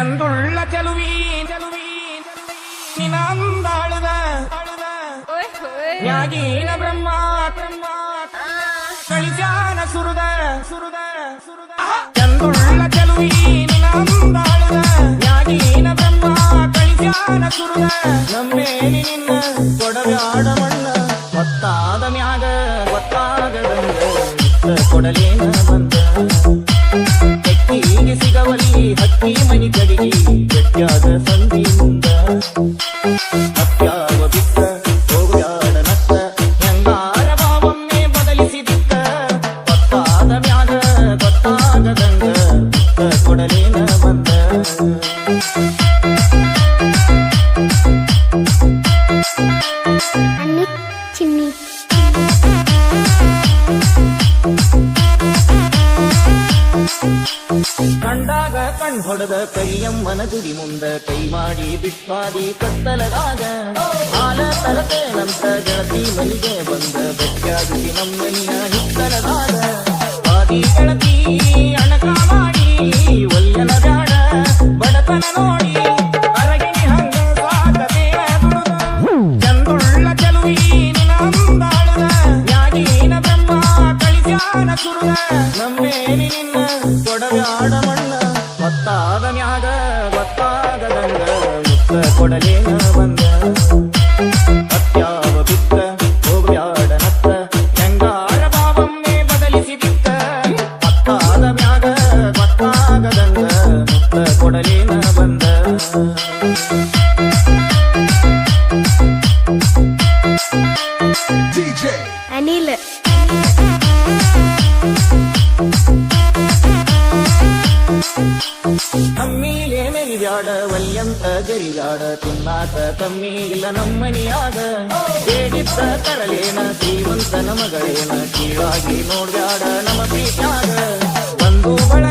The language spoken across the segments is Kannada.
ಚಂದುಳ್ಳ ಚೆಲುವಿ ಚೆಲುವಿ ನ್ಯಾಗೀನ ಬ್ರಹ್ಮ ಬ್ರಹ್ಮ. ಕಳಿಸ್ಯಾನ ಸುರುದ ಸುರುದ ಸುರುದ. ಚಂದುಳ್ಳ ಚೆಲುವಿ ನಿನಂದಾಳುವ ನ್ಯಾಗೀನ ಬ್ರಹ್ಮ ಕಳಿಸ್ಯಾನ ಸುರುದ. ನಮ್ಮೇಲಿ ನಿನ್ನ ಕೊಡಬ್ಯಾಡ ಮಣ್ಣ ಗೊತ್ತಾದ ಮ್ಯಾಗ ಒತ್ತಾಗದಂಗ ಇತ್ತ ಕೊಡಲೇನ ಬಂದ ಹೊಡೆದ ಕೈಯಮ್ಮನ ಗುಡಿ ಮುಂದ ಕೈ ಮಾಡಿ ಬಿಟ್ವಾದಿ ಕತ್ತಲದಾಗ. ಹಾಲ ನಂತ ಗೆಳತಿ ಮನಿಗೆ ಬಂದ ಬೆಟ್ಟಾಗಿ ನಮ್ಮನಿಯ ಹಿತ್ತಲದಾಗ. ಆದಿ ಗೆಳತಿ ಅಣಕ ಮಾಡಿ ಒಲ್ಲನ ಜಾಡ ಬಡತನ ನೋಡಿ. ಕೊಡಲೇನ ಬಂದ. ಅತ್ಯಾವ ಬಿತ್ತ ಹೋಗ್ಬ್ಯಾಡ ನತ್ತ. ಹೆಂಗಾರ ಬದಲಿಸಿ ಬದಲಿಸಿದಿತ್ತ ಗೊತ್ತಾದ ಮ್ಯಾಗ ನಮ್ಮನಿಯಾಗ. ಬೇಡಿದ್ದ ಕರಲೇನ ಶ್ರೀಮಂತನ ಮಗಳೇನ ಕೀಳಾಗಿ ನೋಡ್ಬ್ಯಾಡ ನಮ್ಮ ಪ್ರೀತ್ಯಾಗ. ಒಂದು ಬಳಗ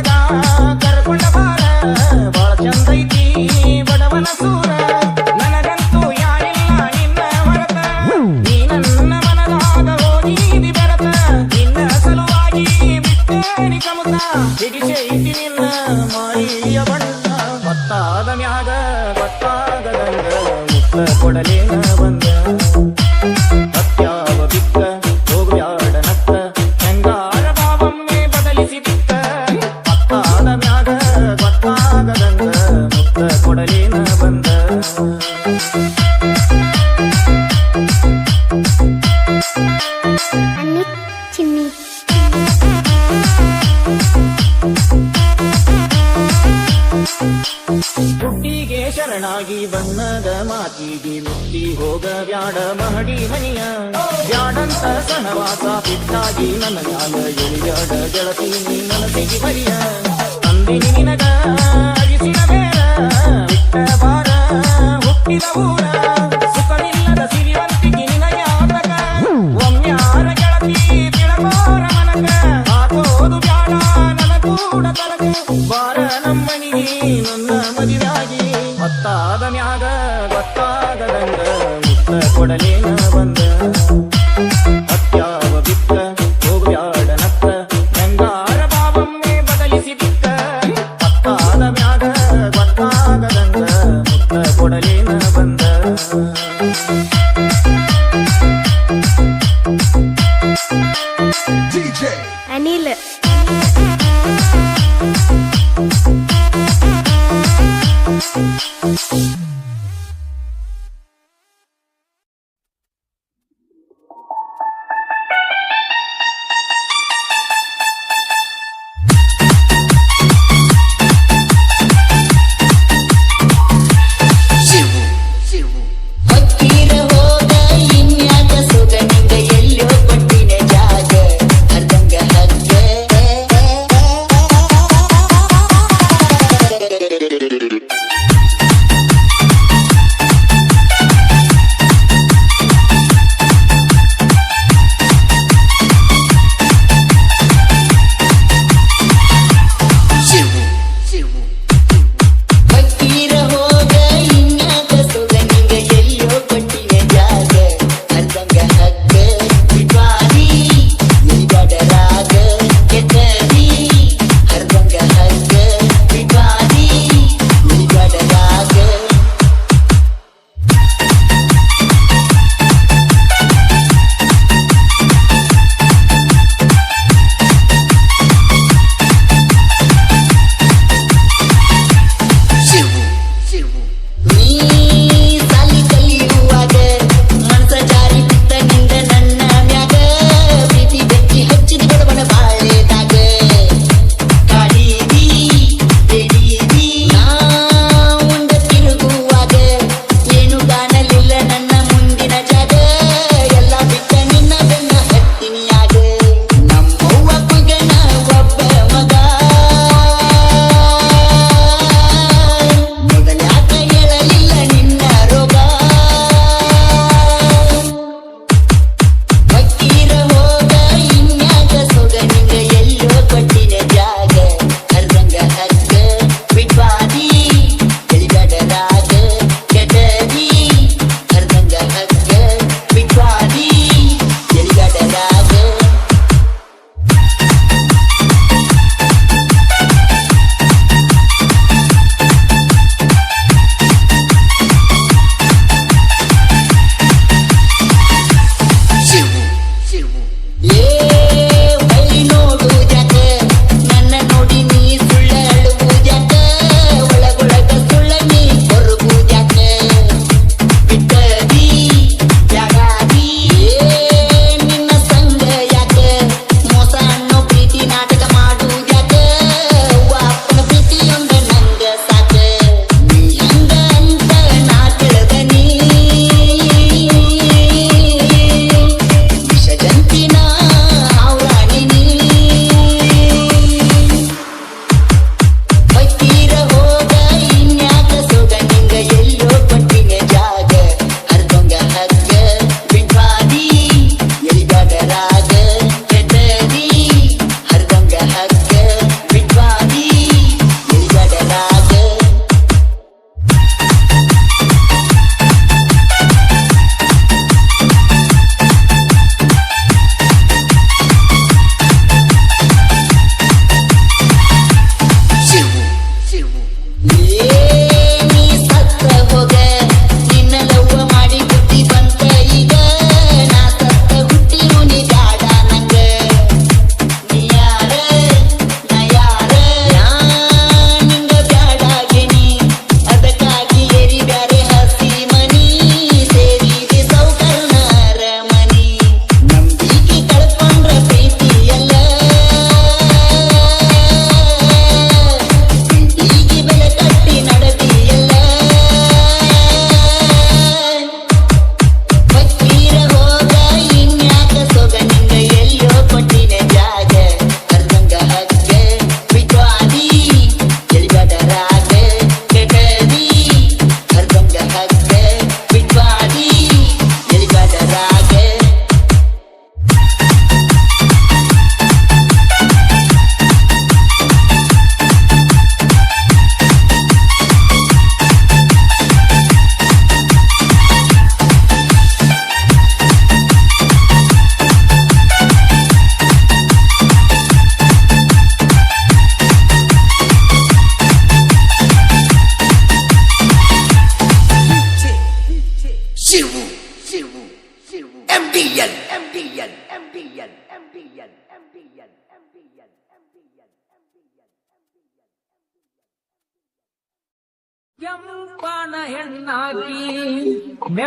ಗೆಳತಿ ನೀ ನನಸಿಗೆ ಬರಿಯ ತಂದಿನಿ ನಿನಗ ಅಳಿಸಿನ ಬೇಡ ಬಿಟ್ಟ ಬಾರ ಹುಟ್ಟಿದ ಊರ ಸುಖವಿಲ್ಲದ ಸಿರಿವಂತಿಗೆ ನಿನಗೆ ಆತಕ ಒಮ್ಮ್ಯಾರ ಗೆಳತಿ ತಿಳಬಾರ ಮನಕ ಹಾಕೋದು ಬ್ಯಾಡ ನನ್ನ ನನ್ನ ಮ್ಯಾಗ ಗೊತ್ತಾಗದಂಗ ಮುತ್ತ ಕೊಡಲೇನ ಬಂದ. Thank you.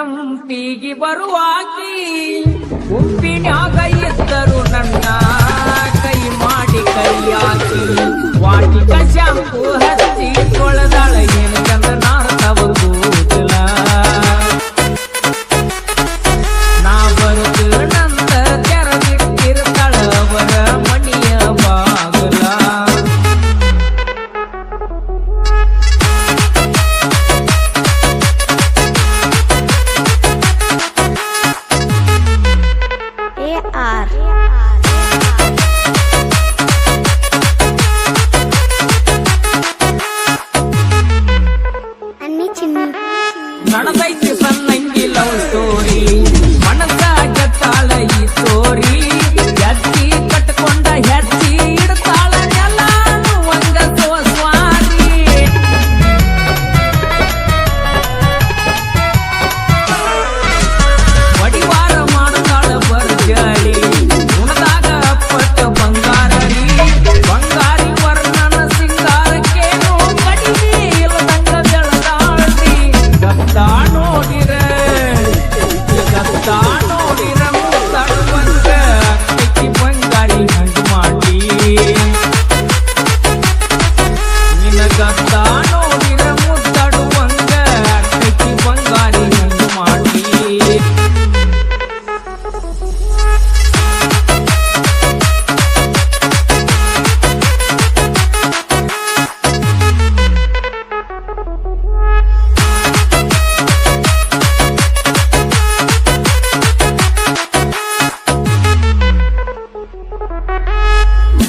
ಎಂಪಿಗೆ ಬರುವಾಕಿ ಉಪ್ಪಿನ್ಯಾಗ ಇದ್ದರು ನನ್ನ ಕೈ ಮಾಡಿ ಕೈ ಹಾಕಿ ವಾಟಿಕ ಶಾಂಪು ಹಚ್ಚಿ ಕೊಳದಳ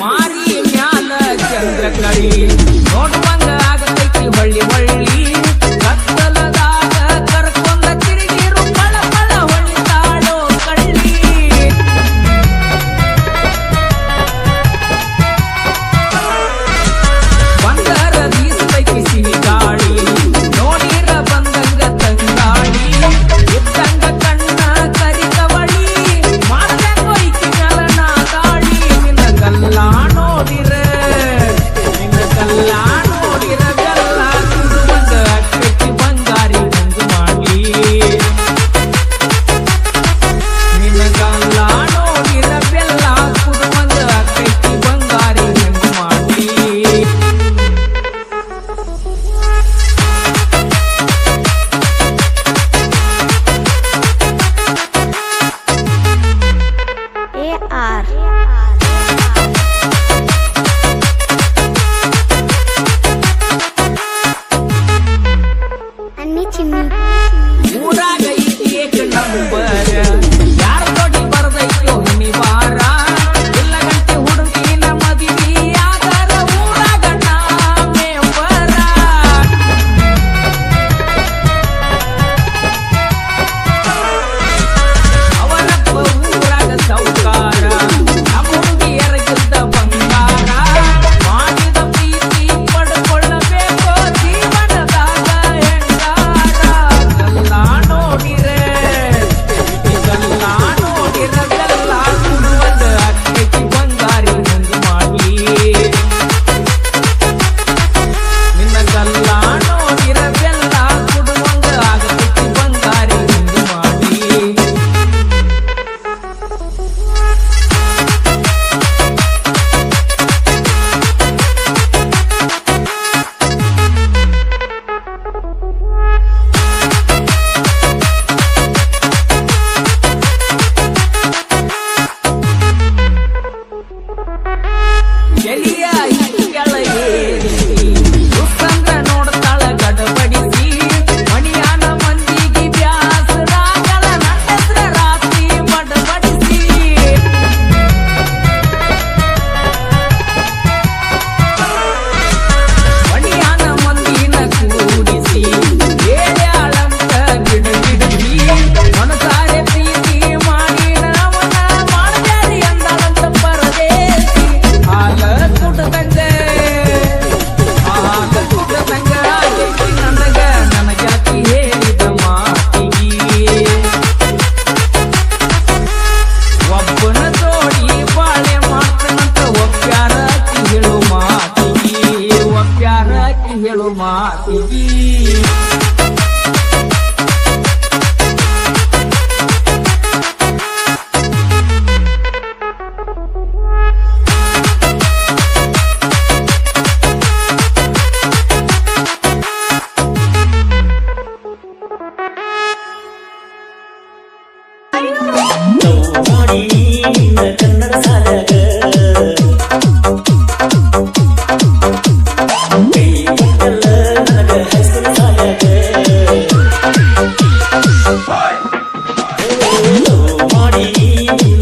ಮಾರಿ ಮ್ಯಾಲ ಚಂದ್ರ ಕಳಿ ನೋಡ್ ಬಂದ ಆಗತೈತಿ ಹೊಳ್ಳಿ ಹೊಳ್ಳಿ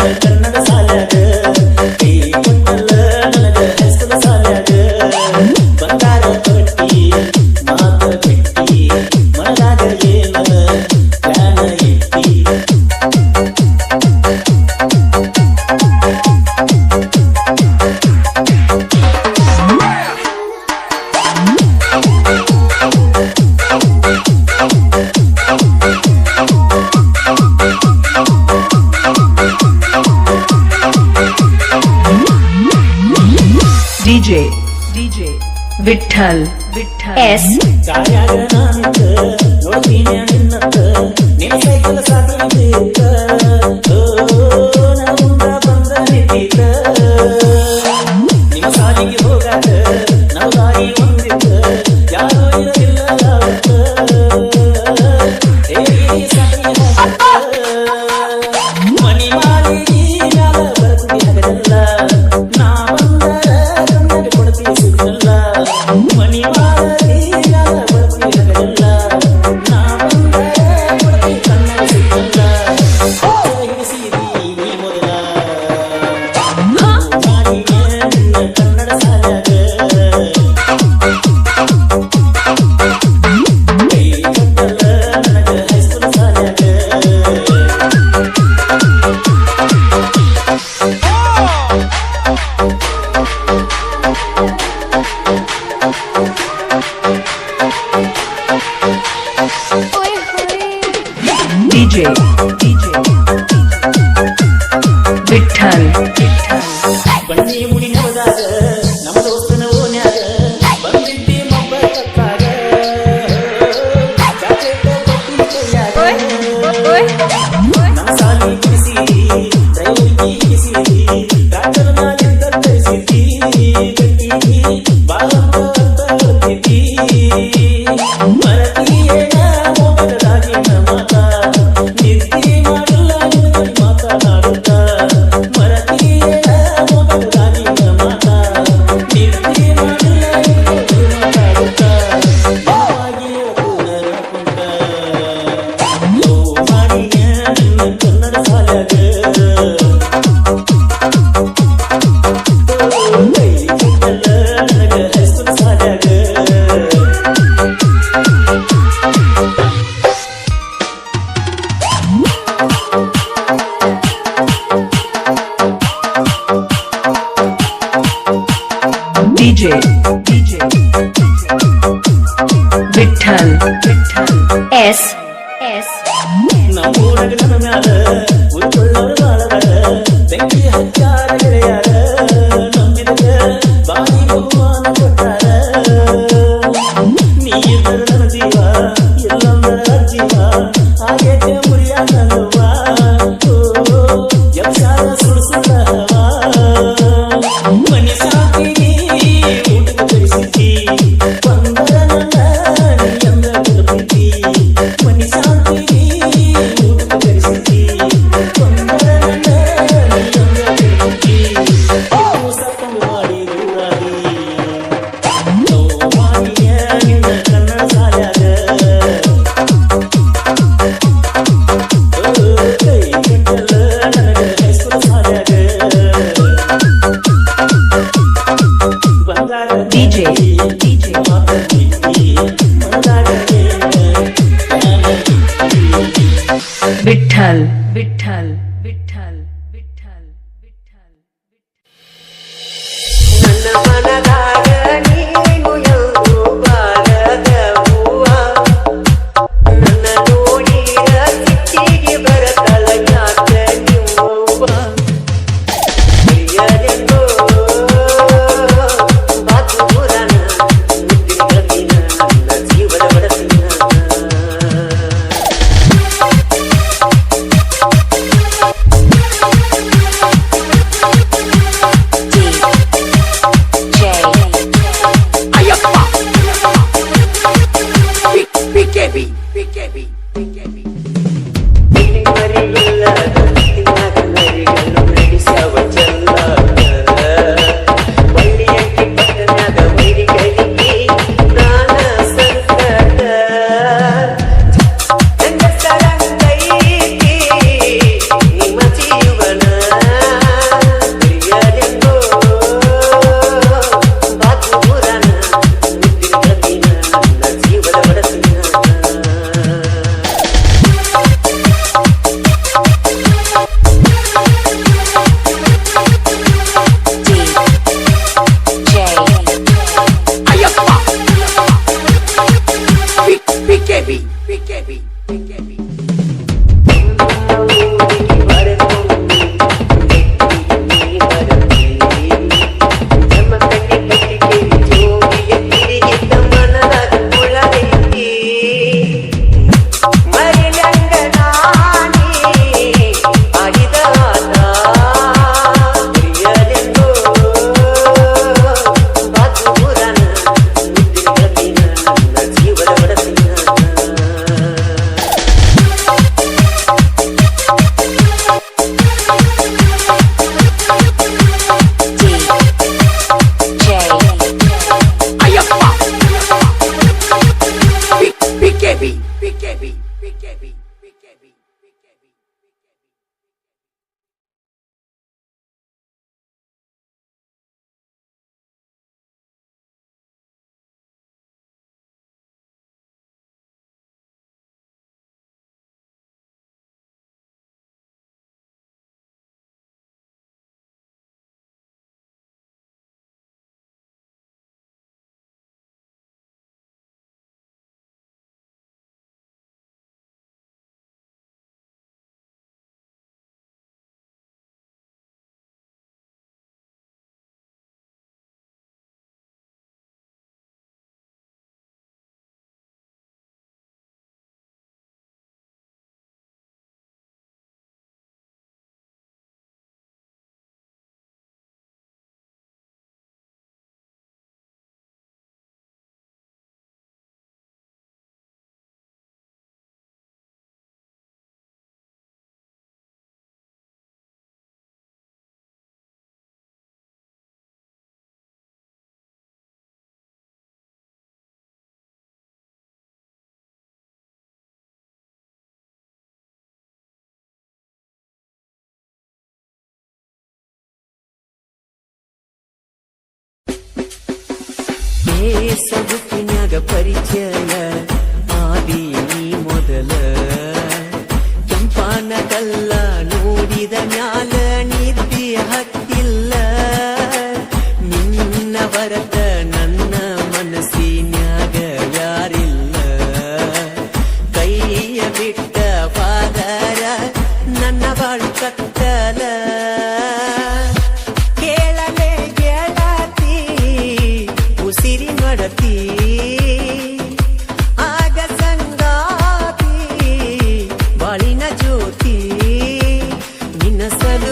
Yeah. Digital. DJ. DJ Vithal Vithal S. S ನಮ್ಮೂರಾಗ सब परिचय ನಿನ್ನ ಸಲುವಾಗಿ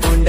¡Gracias!